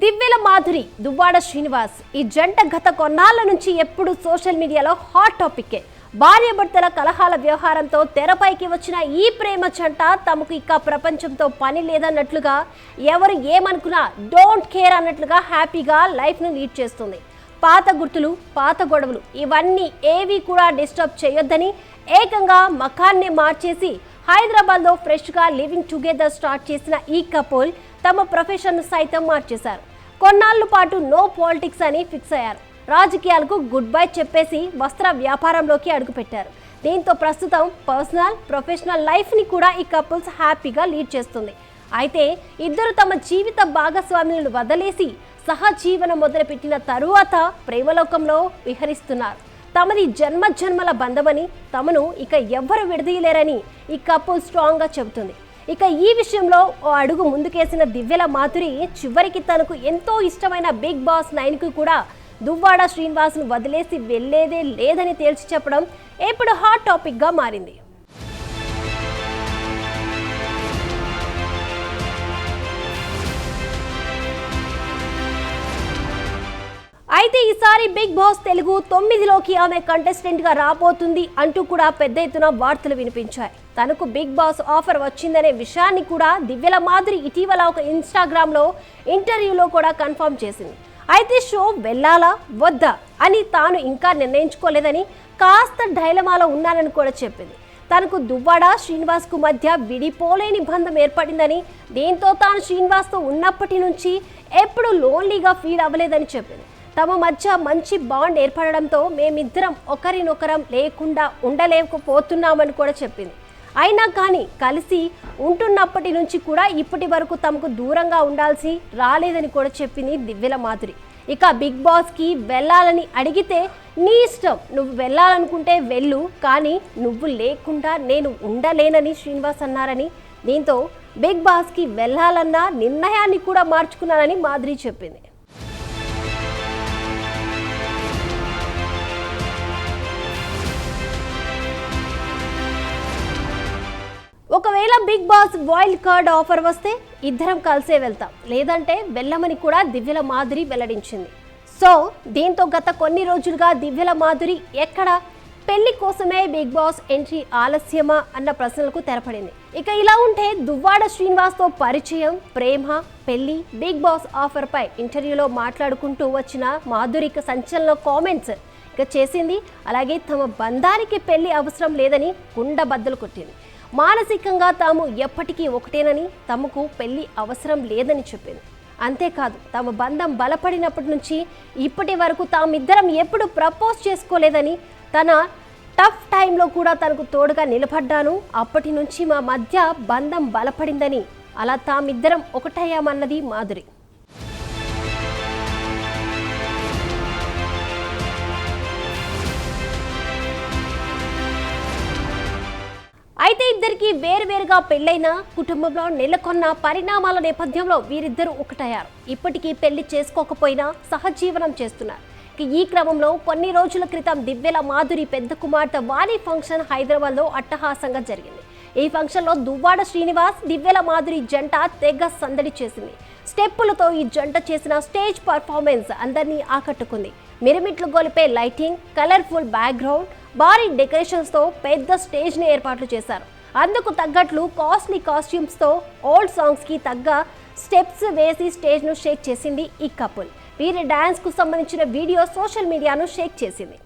దివ్యల మాధురి దువ్వాడ శ్రీనివాస్. ఈ జంట గత కొన్నాళ్ళ నుంచి ఎప్పుడు సోషల్ మీడియాలో హాట్ టాపిక్కే భార్యాభర్తల కలహాల వ్యవహారంతో తెరపైకి వచ్చిన ఈ ప్రేమ జంట తమకు ఇక ప్రపంచంతో పని లేదన్నట్లుగా ఎవరు ఏమనుకున్నా డోంట్ కేర్ అన్నట్లుగా హ్యాపీగా లైఫ్ను లీడ్ చేస్తుంది. పాత గుర్తులు పాత గొడవలు ఇవన్నీ ఏవి కూడా డిస్టర్బ్ చేయొద్దని ఏకంగా మకాన్ని మార్చేసి హైదరాబాద్లో ఫ్రెష్గా లివింగ్ టుగెదర్ స్టార్ట్ చేసిన ఈ కపుల్ తమ ప్రొఫెషన్ సైతం మార్చేశారు. కొన్నాళ్ళ పాటు నో పాలిటిక్స్ అని ఫిక్స్ అయ్యారు. రాజకీయాలకు గుడ్ బై చెప్పేసి వస్త్ర వ్యాపారంలోకి అడుగుపెట్టారు. దీంతో ప్రస్తుతం పర్సనల్ ప్రొఫెషనల్ లైఫ్ని కూడా ఈ కపుల్స్ హ్యాపీగా లీడ్ చేస్తుంది. అయితే ఇద్దరు తమ జీవిత భాగస్వాములను వదిలేసి సహజీవనం మొదలుపెట్టిన తరువాత ప్రేమలోకంలో విహరిస్తున్నారు. తమది జన్మ జన్మల బంధమని తమను ఇక ఎవ్వరు విడదీయలేరని ఈ కపుల్ స్ట్రాంగ్గా చెబుతుంది. ఇక ఈ విషయంలో ఓ అడుగు ముందుకేసిన దివ్యల మాధురి చివరికి తనకు ఎంతో ఇష్టమైన బిగ్ బాస్ నైన్కు కూడా దువ్వాడ శ్రీనివాస్ను వదిలేసి వెళ్ళేదే లేదని తేల్చి చెప్పడం ఇప్పుడు హాట్ టాపిక్గా మారింది. అయితే ఈసారి బిగ్ బాస్ తెలుగు తొమ్మిదిలోకి ఆమె కంటెస్టెంట్గా రాబోతుంది అంటూ కూడా పెద్ద ఎత్తున వార్తలు వినిపించాయి. తనకు బిగ్ బాస్ ఆఫర్ వచ్చిందనే విషయాన్ని కూడా దివ్యల మాధురి ఇటీవల ఒక ఇన్స్టాగ్రామ్లో ఇంటర్వ్యూలో కూడా కన్ఫర్మ్ చేసింది. అయితే షో వెళ్ళాలా? వద్దా? అని తాను ఇంకా నిర్ణయించుకోలేదని కాస్త డైలమాలో ఉన్నానని కూడా చెప్పింది. తనకు దువ్వాడ శ్రీనివాస్కు మధ్య విడిపోలేని బంధం ఏర్పడిందని దీంతో తాను శ్రీనివాస్తో ఉన్నప్పటి నుంచి ఎప్పుడు లోన్లీగా ఫీల్ అవ్వలేదని చెప్పింది. తమ మధ్య మంచి బాండ్ ఏర్పడడంతో మేమిద్దరం ఒకరినొకరం లేకుండా ఉండలేకపోతున్నామని కూడా చెప్పింది. అయినా కానీ కలిసి ఉంటున్నప్పటి నుంచి కూడా ఇప్పటి వరకు తమకు దూరంగా ఉండాల్సి రాలేదని కూడా చెప్పింది దివ్యల మాధురి. ఇక బిగ్ బాస్కి వెళ్ళాలని అడిగితే నీ ఇష్టం నువ్వు వెళ్ళాలనుకుంటే వెళ్ళు కానీ నువ్వు లేకుండా నేను ఉండలేనని శ్రీనివాస్ అన్నారని దీంతో బిగ్ బాస్కి వెళ్ళాలన్న నిర్ణయాన్ని కూడా మార్చుకున్నానని మాధురి చెప్పింది. ఒకవేళ Bigg Boss wild card offer వస్తే ఇద్దరం కలిసే వెళ్తాం. లేదంటే వెళ్ళమని కూడా దివ్యల మాధురి వెల్లడించింది. సో దీంతో గత కొన్ని రోజులుగా దివ్యల మాధురి ఎక్కడ? పెళ్ళి కోసమే బిగ్ బాస్ ఎంట్రీ ఆలస్యమా అన్న ప్రశ్నలకు తెరపడింది. ఇక ఇలా ఉంటే దువ్వాడ శ్రీనివాస్తో పరిచయం ప్రేమ పెళ్ళి బిగ్ బాస్ ఆఫర్ పై ఇంటర్వ్యూలో మాట్లాడుకుంటూ వచ్చిన మాధురిక సంచలన కామెంట్స్ ఇక చేసింది. అలాగే తమ బంధానికి పెళ్ళి అవసరం లేదని కుండ బద్దలు కొట్టింది. మానసికంగా తాము ఎప్పటికీ ఒకటేనని తమకు పెళ్ళి అవసరం లేదని చెప్పింది. అంతేకాదు తమ బంధం బలపడినప్పటి నుంచి ఇప్పటి వరకు తామిద్దరం ఎప్పుడు ప్రపోజ్ చేసుకోలేదని తన టఫ్ టైంలో కూడా తనకు తోడుగా నిలబడ్డాను. అప్పటి నుంచి మా మధ్య బంధం బలపడిందని అలా తామిద్దరం ఒకటయ్యామన్నది మాధురి వీరిద్దరికీ వేరువేరుగా పెళ్ళైన కుటుంబంలో నెలకొన్న పరిణామాల నేపథ్యంలో వీరిద్దరూ ఒకటయ్యారు. ఇప్పటికీ పెళ్ళి చేసుకోకపోయినా సహజీవనం చేస్తున్నారు. ఈ క్రమంలో కొన్ని రోజుల క్రితం దివ్యల మాధురి పెద్ద కుమార్తె వాణి ఫంక్షన్ హైదరాబాద్లో అట్టహాసంగా జరిగింది. ఈ ఫంక్షన్లో దువ్వాడ శ్రీనివాస్ దివ్యల మాధురి జంట తెగ సందడి చేసింది. స్టెప్పులతో ఈ జంట చేసిన స్టేజ్ పర్ఫార్మెన్స్ అందరినీ ఆకట్టుకుంది. మిరమిట్లు గొలిపే లైటింగ్ కలర్ఫుల్ బ్యాక్గ్రౌండ్ భారీ డెకరేషన్స్తో పెద్ద స్టేజ్ని ఏర్పాట్లు చేశారు. అందుకు తగ్గట్లు కాస్ట్లీ కాస్ట్యూమ్స్తో ఓల్డ్ సాంగ్స్కి తగ్గ స్టెప్స్ వేసి స్టేజ్ను షేక్ చేసింది ఈ కపుల్. వీరి డ్యాన్స్కు సంబంధించిన వీడియో సోషల్ మీడియాను షేక్ చేసింది.